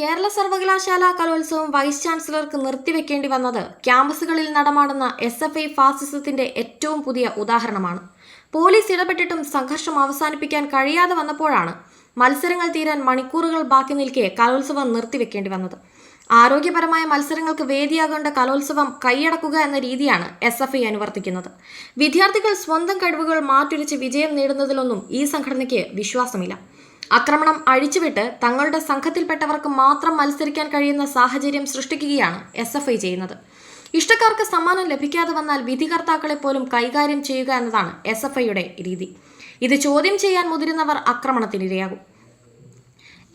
കേരള സർവകലാശാല കലോത്സവം വൈസ് ചാൻസലർക്ക് നിർത്തിവെക്കേണ്ടി വന്നത് ക്യാമ്പസുകളിൽ നടമാടുന്ന എസ് എഫ് ഐ ഫാസിസത്തിന്റെ ഏറ്റവും പുതിയ ഉദാഹരണമാണ്. പോലീസ് ഇടപെട്ടിട്ടും സംഘർഷം അവസാനിപ്പിക്കാൻ കഴിയാതെ വന്നപ്പോഴാണ് മത്സരങ്ങൾ തീരാൻ മണിക്കൂറുകൾ ബാക്കി നിൽക്കെ കലോത്സവം നിർത്തിവെക്കേണ്ടി വന്നത്. ആരോഗ്യപരമായ മത്സരങ്ങൾക്ക് വേദിയാകേണ്ട കലോത്സവം കൈയടക്കുക എന്ന രീതിയാണ് എസ് എഫ് ഐ അനുവർത്തിക്കുന്നത്. വിദ്യാർത്ഥികൾ സ്വന്തം കഴിവുകൾ മാറ്റുരച്ച് വിജയം നേടുന്നതിലൊന്നും ഈ സംഘടനയ്ക്ക് വിശ്വാസമില്ല. ആക്രമണം അഴിച്ചുവിട്ട് തങ്ങളുടെ സംഘത്തിൽപ്പെട്ടവർക്ക് മാത്രം മത്സരിക്കാൻ കഴിയുന്ന സാഹചര്യം സൃഷ്ടിക്കുകയാണ് എസ് ചെയ്യുന്നത്. ഇഷ്ടക്കാർക്ക് സമ്മാനം ലഭിക്കാതെ വന്നാൽ വിധികർത്താക്കളെ പോലും കൈകാര്യം ചെയ്യുക എന്നതാണ് എസ് എഫ് ഐയുടെ രീതി. ഇത് ചോദ്യം ചെയ്യാൻ മുതിരുന്നവർ ആക്രമണത്തിനിരയാകും.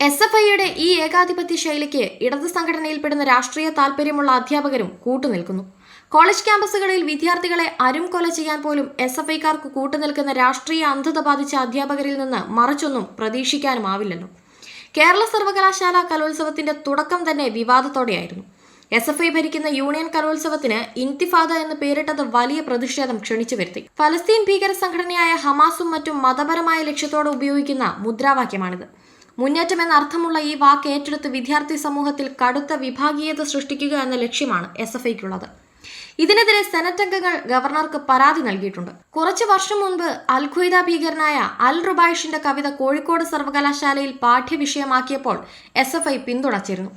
എസ് എഫ് ഐയുടെ ഈ ഏകാധിപത്യ ശൈലിക്ക് ഇടത് സംഘടനയിൽപ്പെടുന്ന രാഷ്ട്രീയ താൽപ്പര്യമുള്ള അധ്യാപകരും കൂട്ടുനിൽക്കുന്നു. കോളേജ് ക്യാമ്പസുകളിൽ വിദ്യാർത്ഥികളെ അരും കൊല ചെയ്യാൻ പോലും എസ് എഫ് ഐക്കാർക്ക് കൂട്ടുനിൽക്കുന്ന രാഷ്ട്രീയ അന്ധത ബാധിച്ച അധ്യാപകരിൽ നിന്ന് മറിച്ചൊന്നും പ്രതീക്ഷിക്കാനുമാവില്ലല്ലോ. കേരള സർവകലാശാല കലോത്സവത്തിന്റെ തുടക്കം തന്നെ വിവാദത്തോടെയായിരുന്നു. എസ് എഫ് ഐ ഭരിക്കുന്ന യൂണിയൻ കലോത്സവത്തിന് ഇൻതിഫാദ എന്ന് പേരിട്ടത് വലിയ പ്രതിഷേധം ക്ഷണിച്ചു വരുത്തി. ഫലസ്തീൻ ഭീകര സംഘടനയായ ഹമാസും മറ്റും മതപരമായ ലക്ഷ്യത്തോടെ ഉപയോഗിക്കുന്ന മുദ്രാവാക്യമാണിത്. മുന്നേറ്റം എന്ന അർത്ഥമുള്ള ഈ വാക്ക് ഏറ്റെടുത്ത് വിദ്യാർത്ഥി സമൂഹത്തിൽ കടുത്ത വിഭാഗീയത സൃഷ്ടിക്കുക എന്ന ലക്ഷ്യമാണ് എസ് എഫ് ഐക്കുള്ളത്. ഇതിനെതിരെ സെനറ്റ് അംഗങ്ങൾ ഗവർണർക്ക് പരാതി നൽകിയിട്ടുണ്ട്. കുറച്ചു വർഷം മുൻപ് അൽ ഖ്വയ്ദ ഭീകരനായ അൽ റുബായിഷിന്റെ കവിത കോഴിക്കോട് സർവകലാശാലയിൽ പാഠ്യവിഷയമാക്കിയപ്പോൾ എസ് എഫ് ഐ പിന്തുണച്ചിരുന്നു.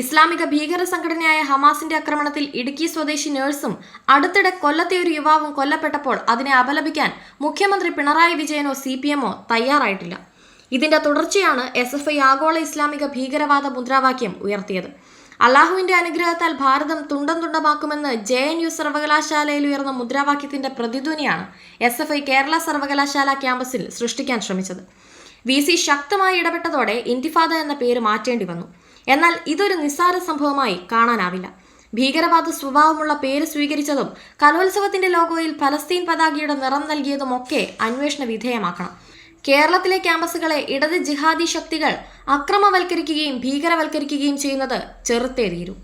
ഇസ്ലാമിക ഭീകര സംഘടനയായ ഹമാസിന്റെ ആക്രമണത്തിൽ ഇടുക്കി സ്വദേശി നഴ്സും അടുത്തിടെ കൊല്ലത്തെ ഒരു യുവാവും കൊല്ലപ്പെട്ടപ്പോൾ അതിനെ അപലപിക്കാൻ മുഖ്യമന്ത്രി പിണറായി വിജയനോ സി പി എമ്മോ തയ്യാറായിട്ടില്ല. ഇതിന്റെ തുടർച്ചയാണ് എസ് എഫ് ഐ ആഗോള ഇസ്ലാമിക ഭീകരവാദ മുദ്രാവാക്യം ഉയർത്തിയത്. അള്ളാഹുവിന്റെ അനുഗ്രഹത്താൽ ഭാരതം തുണ്ടം തുണ്ടമാക്കുമെന്ന് ജെ എൻ യു സർവകലാശാലയിൽ ഉയർന്ന മുദ്രാവാക്യത്തിന്റെ പ്രതിധ്വനിയാണ് എസ് എഫ് ഐ കേരള സർവകലാശാല ക്യാമ്പസിൽ സൃഷ്ടിക്കാൻ ശ്രമിച്ചത്. വി സി ശക്തമായി ഇടപെട്ടതോടെ ഇന്തിഫാദ എന്ന പേര് മാറ്റേണ്ടി വന്നു. എന്നാൽ ഇതൊരു നിസ്സാര സംഭവമായി കാണാനാവില്ല. ഭീകരവാദ സ്വഭാവമുള്ള പേര് സ്വീകരിച്ചതും കലോത്സവത്തിന്റെ ലോഗോയിൽ ഫലസ്തീൻ പതാകയുടെ നിറം നൽകിയതുമൊക്കെ അന്വേഷണ വിധേയമാക്കണം. കേരളത്തിലെ ക്യാമ്പസുകളെ ഇടത് ജിഹാദി ശക്തികൾ അക്രമവൽക്കരിക്കുകയും ഭീകരവൽക്കരിക്കുകയും ചെയ്യുന്നത് ചെറുത്തേ തീരൂ